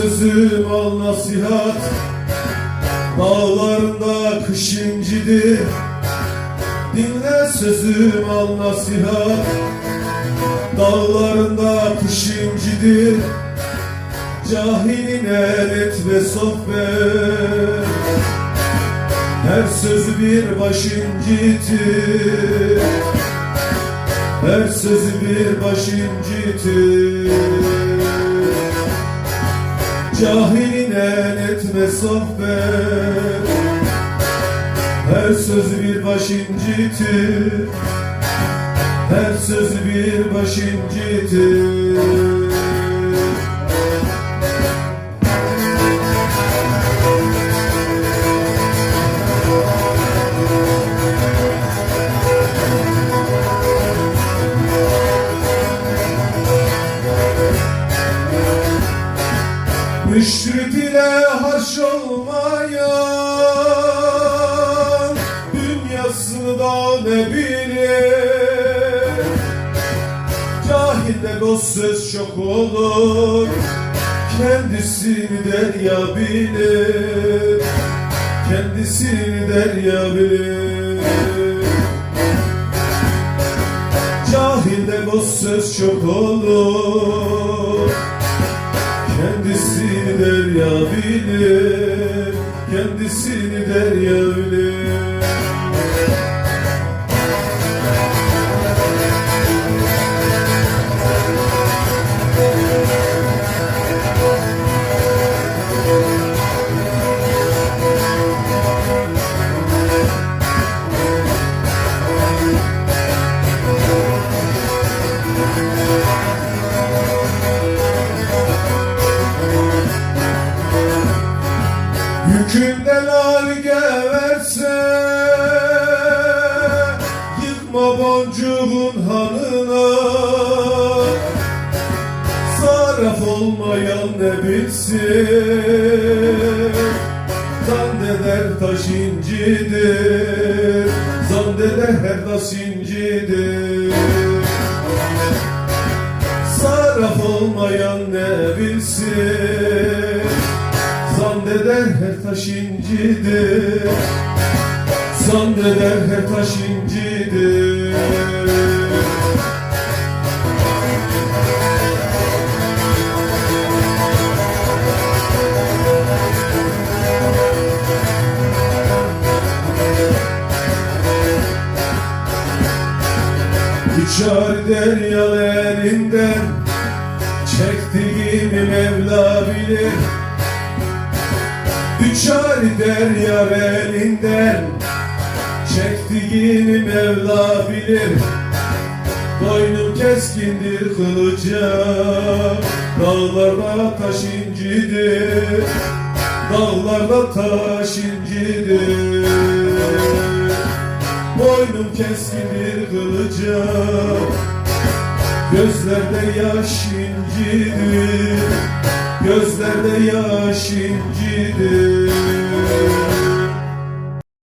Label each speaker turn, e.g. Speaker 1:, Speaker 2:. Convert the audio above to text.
Speaker 1: sözüm al nasihat. Dağlarında kış incidir. Dinle sözüm al nasihat. Dağlarında kış incidir. Cahiline etme sohbet. Her sözü bir baş incitir. Her sözü bir baş incitir Cahiline etme sohbet. Her sözü bir baş incitir. Her sözü bir baş incitir Müşrik ile harş olmayan Dünyasını da ne bilir? Cahilde dost söz çok olur Kendisini derya bilir. Kendisini derya bilir. Cahilde dost söz çok olur bilir Kendisini derya bilir Yükünden al geverse Yıkma boncuğun hanına. Sarraf olmayan ne bilsin? Zanneder taş incidir Zanneder her taş incidir. Sarraf olmayan ne bilsin Zanneder her taş incidir. Zanneder her taş incidir. Uçar derya elinden Çektiğimi Mevla bilir Uçar derya elinden Çektiğimi Mevla bilir. Boynum keskindir kılıca. Dağlarda taş incidir. Dağlarda taş incidir. Boynum keskindir kılıca. Gözlerde yaş incidir Gözlerde yaş incidir